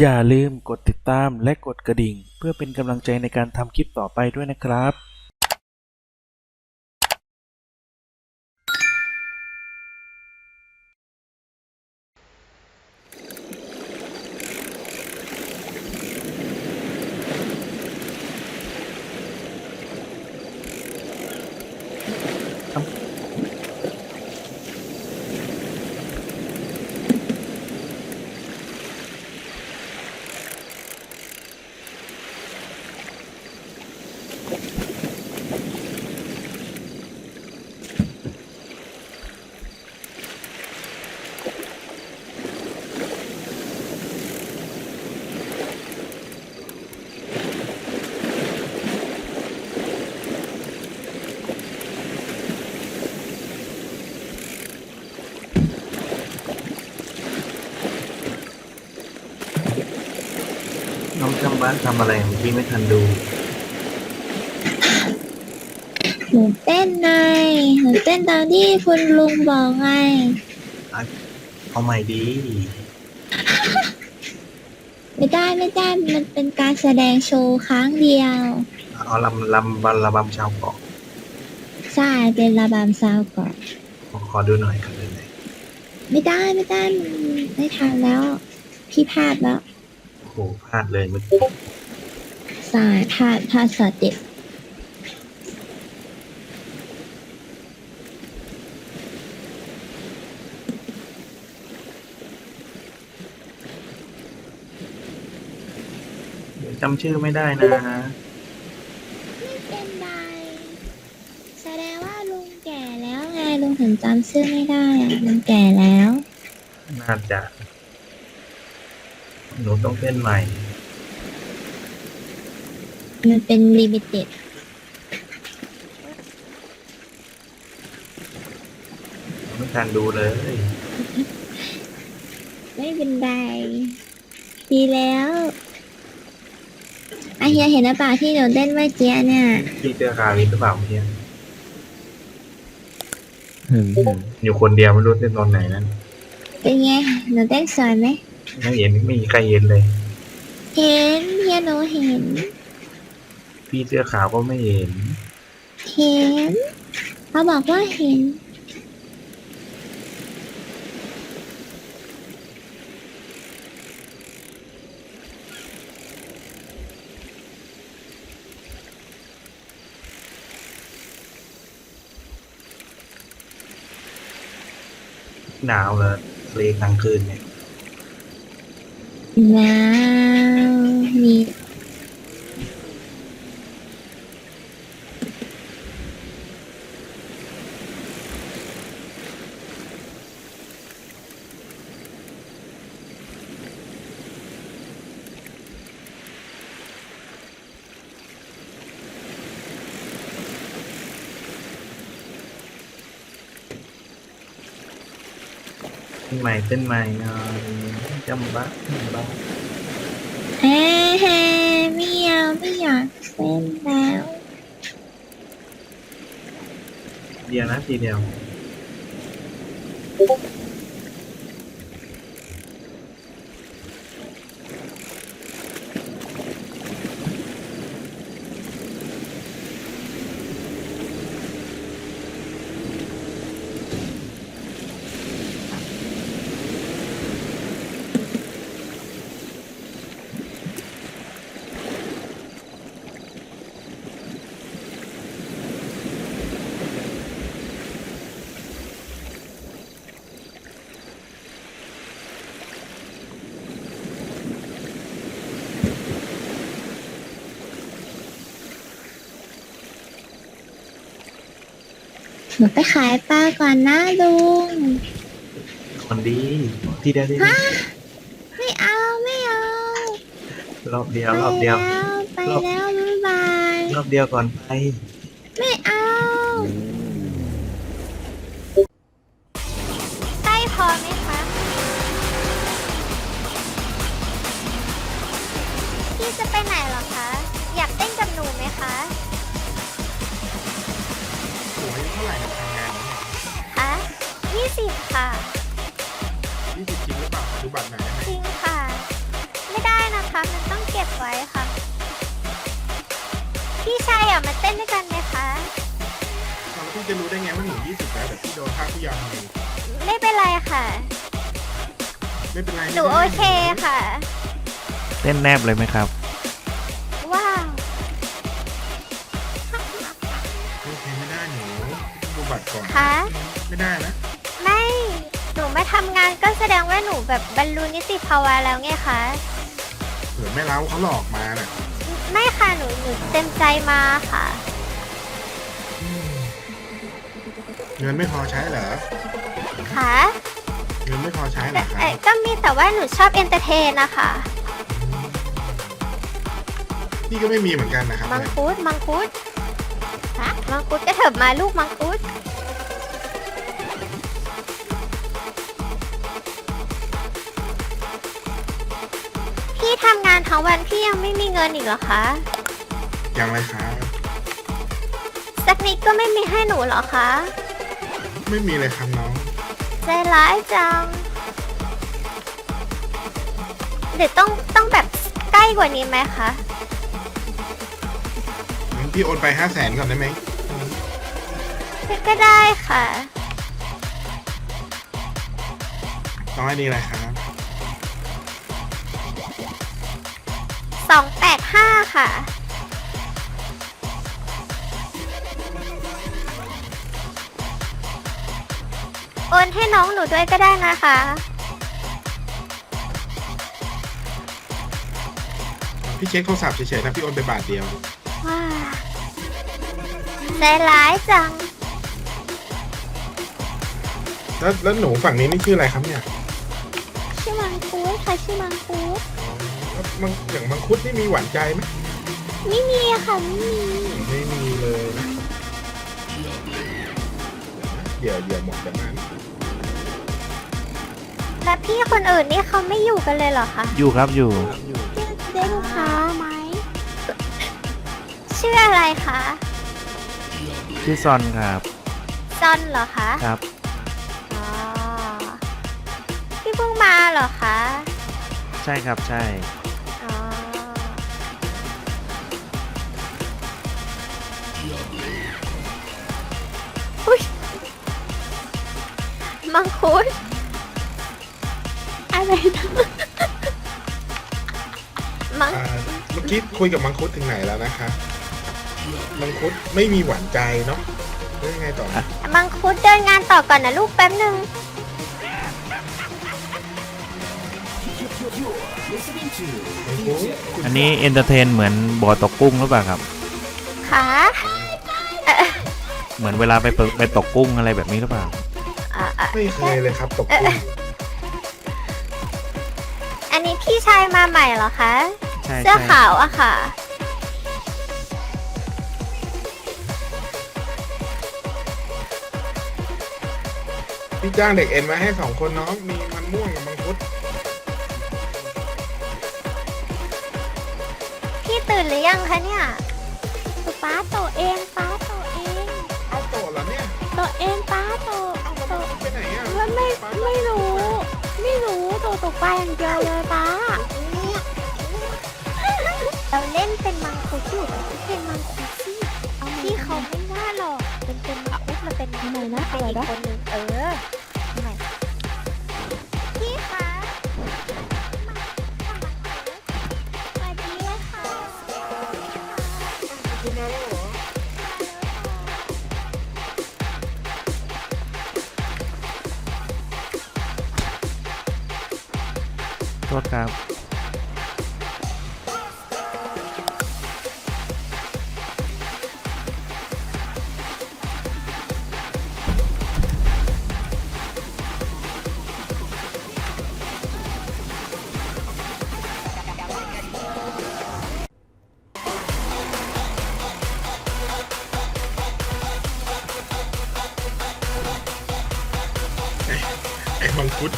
อย่าลืมกดติดตามและกดกระดิ่ง เพื่อเป็นกำลังใจในการทำคลิปต่อไปด้วยนะครับ บ้านทำอะไรเมื่อกี้ไม่ทันดูหนูเต้นไงหนูเต้นตามที่คุณลุงบอกไง เอาใหม่ดี ไม่ได้ไม่ได้มันเป็นการแสดงโชว์ครั้งเดียว เอาลำลำบันระบำชาวเกาะใช่เป็นระบำซาวก่อนขอขอดูหน่อยขอดูหน่อยไม่ได้ไม่ได้มันไม่ทันแล้ว พี่พลาดแล้วโอ้โหพลาดเลยเมื่อกี้ใช่พลาดพลาดสอดเด็ดเดี๋ยวจำชื่อไม่ได้นะ ไม่เป็นไรแสดงว่าลุงแก่แล้วไงลุงถึงจำชื่อไม่ได้อะลุงแก่แล้ว น่าจะ หนูต้องเต้นใหม่ มันเป็นลิมิเต็ดไม่ทันดูเลย ไม่เป็นไรดีแล้วอาเฮียเห็นหรือเปล่าที่หนูเต้นเมื่อกี้เนี่ยพี่เจอคาวินหรือเปล่าเมื่อกี้เห็นอยู่คนเดียวไม่รู้เต้นตอนไหนนั่นเป็นไงหนูเต้นสวยไหม ไม่เห็นไม่มีใครเห็นเลย เห็นเฮียหนูเห็น พี่เสื้อขาวก็ไม่เห็น เห็นเขาบอกว่าเห็น หนาวเลยเพลงกลางคืนเนี่ย ว้าวมีเต้น ใหม่เต้นใหม่หน่อยจำบ้าจำบ้า เฮ้เฮ้ไม่เอาไม่อยากเต้นแล้ว เดียวนะทีเดียว หนูไปขายปลาก่อนนะลุง คนดีทีเดียวทีเดียวไม่เอาไม่เอารอบเดียวรอบเดียว ไปแล้วไปแล้วบ๊ายบายรอบเดียวก่อนไป ไม่เอา บค่ะยี่สิบจริงหรือเปล่าดูบัตรหน่อยได้ไหมจริงค่ะ ไม่ได้คะ มันต้องเก็บไว้ค่ะ พี่ชายอะมาเต้นด้วยกันไหมคะ เราพี่จะรู้ได้ไงว่าหนูยี่สิบแล้วแต่พี่โดนภาคผู้ยาวไงไม่เป็นไรค่ะ ไม่เป็นไรหนูโอเคค่ะ เต้นแนบเลยไหมครับ ว้าว โอเคไม่ได้หนูดูบัตรก่อนคะไม่ได้นะไม่ หนูมาทำงานก็แสดงว่าหนูแบบบรรลุนิติภาวะแล้วไงคะ เผื่อแม่เล้าเขาหลอกมาน่ะไม่ค่ะหนูหนูเต็มใจมาค่ะ เงินไม่พอใช้เหรอค่ะเงินไม่พอใช้เหรแต่อคะเอ่อก็มีแต่ว่าหนูชอบเอนเตอร์เทนนะคะพี่ก็ไม่มีเหมือนกันนะครับมังเนี่ยคุดมังคุดฮะมังคุดก็เถิบมาลูกมังคุด พี่ทำงานทั้งวันพี่ยังไม่มีเงินอีกเหรอคะอย่างไรคะสักนิดก็ไม่มีให้หนูเหรอคะ ไม่มีเลยครับน้อง ใจร้ายจัง เดี๋ยวต้องต้องแบบใกล้กว่านี้ไหมคะ งั้นพี่โอนไปห้าแสนก่อนได้ไหมก็ก็ได้ค่ะ น้อยนี่แหละครับ สองแปดห้าค่ะ โอนให้น้องหนูด้วยก็ได้นะคะ พี่เช็คโทรศัพท์เฉยๆนะพี่โอนไปบาทเดียว ว้าใจร้ายจัง แล้วแล้วหนูฝั่งนี้นี่ชื่ออะไรครับเนี่ย ชื่อมังคุดค่ะชื่อมังคุดแล้ว มังอย่างมังคุดนี่มีหวานใจไหมไม่มีอะค่ะไม่มีไม่มีเลยนะเดี๋ยวเดี๋ยวหมดกันนั้นแล้วพี่คนอื่นนี่เขาไม่อยู่กันเลยเหรอคะอยู่ครับอยู่ได้ลูกค้าไหมชื่ออะไรคะชื่อซอนครับจอนเหรอคะครับ อ๋อพี่เพิ่งมาเหรอคะ ใช่ครับใช่ อุ๊ยมังคุดอะไรนะมังอ่าเมื่อกี้คุยกับมังคุดถึงไหนแล้วนะคะ มังคุดไม่มีหวานใจเนาะแล้วยังไงต่อมังคุดเดินงานต่อก่อนนะลูกแป๊บหนึ่งมังคุดอันนี้เอนเตอร์เทนเหมือนบ่อตกกุ้งหรือเปล่าครับค่ะเอ่อ เหมือนเวลาไปเปิดไปตกกุ้งอะไรแบบนี้หรือเปล่า อะอะไม่เคยเลยครับตกกุ้งอันนี้พี่ชายมาใหม่เหรอคะ ใช่เสื้อใช่ขาวอะค่ะ พี่จ้างเด็กเอ็นมาให้สองคนน้องมีมันม่วงกับมังคุดพี่ตื่นหรือยังคะเนี่ยป้าโตเองป้า ตตกปลาอย่างเดียวเลยป้าเราเล่นเป็นมังคุดอยู่แต่ที่เป็นมังคุดสิพี่เขาไม่น่าหรอกเป็นเป็นมังคุดมันเป็นทำไมนะเป็นอะไรอีกนะคนนึงเออ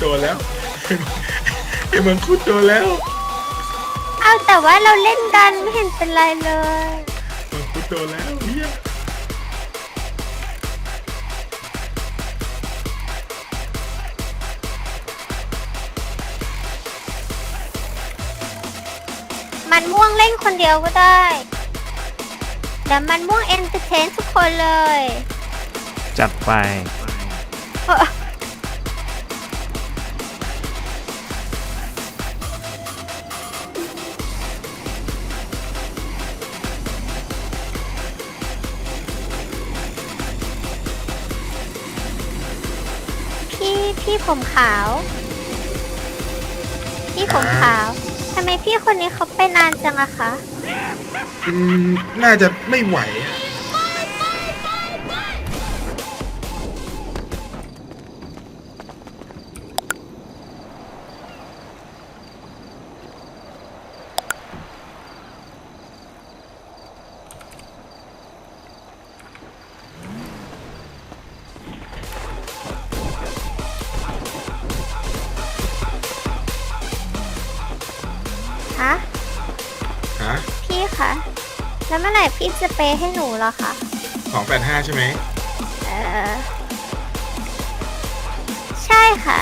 โทษครับ ไอ้มังคุดโดนแล้วไอ้มังคุดโดนแล้วเอาแต่ว่าเราเล่นกันไม่เห็นเป็นไรเลย มังคุดโดนแล้วเฮียมันม่วงเล่นคนเดียวก็ได้เดี๋ยวมันม่วงเอนเตอร์เทนทุกคนเลย จัดไป เอ่อ พี่พี่ผมขาว พี่ผมขาวทำไมพี่คนนี้เขาเป็นนานจังอะคะ อืมน่าจะไม่ไหวอะ ฮะฮะพี่คะแล้วเมื่อไหร่พี่จะเปย์ให้หนูเหรอคะของแปดห้าใช่ไหมเออใช่ค่ะ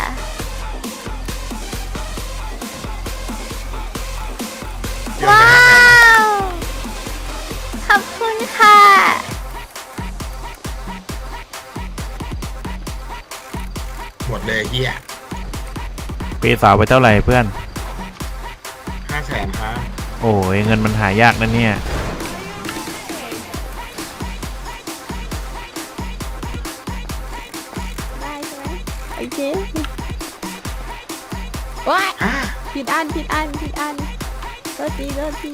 เดี๋ยวว้านะว ขอบคุณค่ะ หมดเลยเฮียปีสาวไปเท่าไหร่เพื่อน ห้าแสนครับโอ้ยเงินมันหายากนะเนี่ยได้ใช่ไหมโอเคว้ายอ่าผิดอันผิดอันผิดอันโทษทีโทษที